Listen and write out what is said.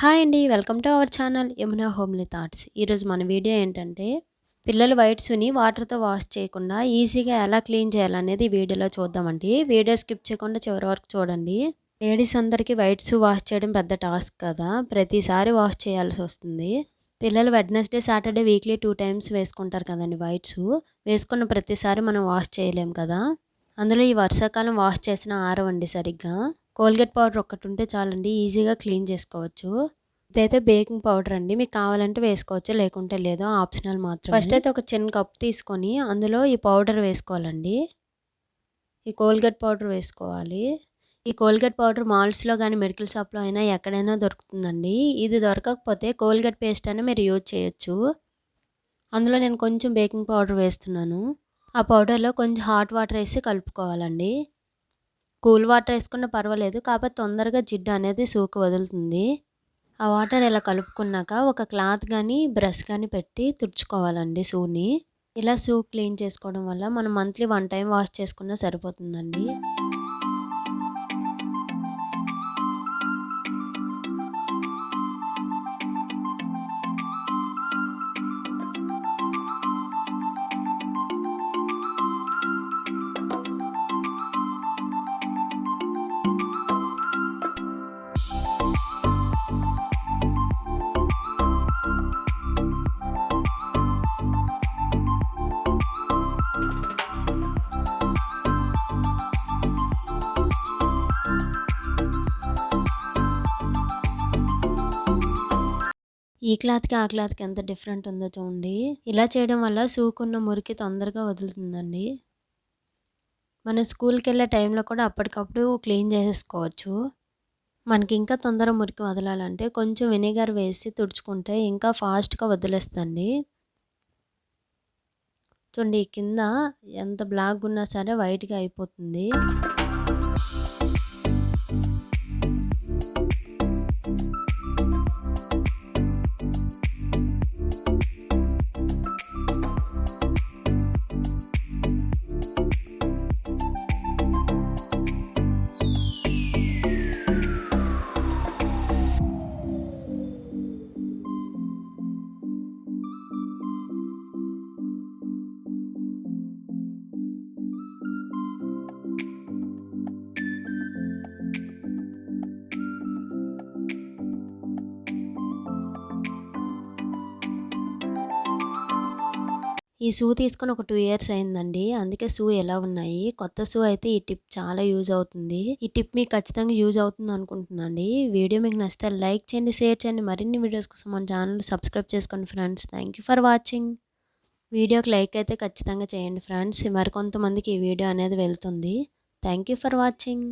Hi అండి welcome to our channel Yamuna homely thoughts ఈరోజు మన వీడియో ఏంటంటే పిల్లలు వైట్స్ని వాటర్తో వాష్ చేయకుండా ఈజీగా ఎలా క్లీన్ చేయాలనేది వీడియోలో చూద్దామండి. వీడియో స్కిప్ చేయకుండా చివరి వరకు చూడండి. లేడీస్ అందరికీ వైట్స్ వాష్ చేయడం పెద్ద టాస్క్ కదా. ప్రతిసారి వాష్ చేయాల్సి వస్తుంది. పిల్లలు Wednesday Saturday weekly two times వేసుకుంటారు కదండి వైట్స్ వేసుకున్న ప్రతిసారి మనం వాష్ చేయలేం కదా. అందులో ఈ వర్షాకాలం వాష్ చేసిన ఆరవండి సరిగ్గా. కోల్గేట్ పౌడర్ ఒక్కటి ఉంటే చాలండి ఈజీగా క్లీన్ చేసుకోవచ్చు. ఇదైతే బేకింగ్ పౌడర్ అండి మీకు కావాలంటే వేసుకోవచ్చు లేకుంటే లేదు ఆప్షనల్ మాత్రం ఫస్ట్ అయితే ఒక చిన్న కప్ తీసుకొని అందులో ఈ పౌడర్ వేసుకోవాలండి. ఈ కోల్గేట్ పౌడర్ వేసుకోవాలి. ఈ కోల్గేట్ పౌడర్ మాల్స్లో కానీ మెడికల్ షాప్లో అయినా ఎక్కడైనా దొరుకుతుందండి. ఇది దొరకకపోతే కోల్గేట్ పేస్ట్ అయినా మీరు యూజ్ చేయొచ్చు. అందులో నేను కొంచెం బేకింగ్ పౌడర్ వేస్తున్నాను. ఆ పౌడర్లో కొంచెం హాట్ వాటర్ వేసి కలుపుకోవాలండి. కూల్ వాటర్ వేసుకున్న పర్వాలేదు కాకపోతే తొందరగా జిడ్డు అనేది సూకు వదులుతుంది. ఆ వాటర్ ఇలా కలుపుకున్నాక ఒక క్లాత్ కానీ బ్రష్ కానీ పెట్టి తుడుచుకోవాలండి షూని ఇలా సూ క్లీన్ చేసుకోవడం వల్ల మనం మంత్లీ వన్ టైం వాష్ చేసుకున్నా సరిపోతుందండి. ఈ క్లాత్కి ఆ క్లాత్కి ఎంత డిఫరెంట్ ఉందో చూడండి. ఇలా చేయడం వల్ల సూకున్న మురికి తొందరగా వదులుతుందండి. మనం స్కూల్కి వెళ్ళే టైంలో కూడా అప్పటికప్పుడు క్లీన్ చేసేసుకోవచ్చు. మనకి ఇంకా తొందర మురికి వదలాలంటే కొంచెం వినిగర్ వేసి తుడుచుకుంటే ఇంకా ఫాస్ట్గా వదిలేస్తుంది చూడండి కింద ఎంత బ్లాక్ ఉన్నా సరే వైట్గా అయిపోతుంది. ఈ షూ తీసుకొని ఒక టూ ఇయర్స్ అయిందండి. అందుకే షూ ఎలా ఉన్నాయి? కొత్త షూ అయితే ఈ టిప్ చాలా యూజ్ అవుతుంది. ఈ టిప్ మీకు ఖచ్చితంగా యూజ్ అవుతుంది అనుకుంటున్నాండి వీడియో మీకు నచ్చితే లైక్ చేయండి షేర్ చేయండి. మరిన్ని వీడియోస్ కోసం మన ఛానల్ సబ్స్క్రైబ్ చేసుకోండి ఫ్రెండ్స్. థ్యాంక్ ఫర్ వాచింగ్ వీడియోకి లైక్ అయితే ఖచ్చితంగా చేయండి ఫ్రెండ్స్. మరికొంతమందికి ఈ వీడియో అనేది వెళ్తుంది. Thank for watching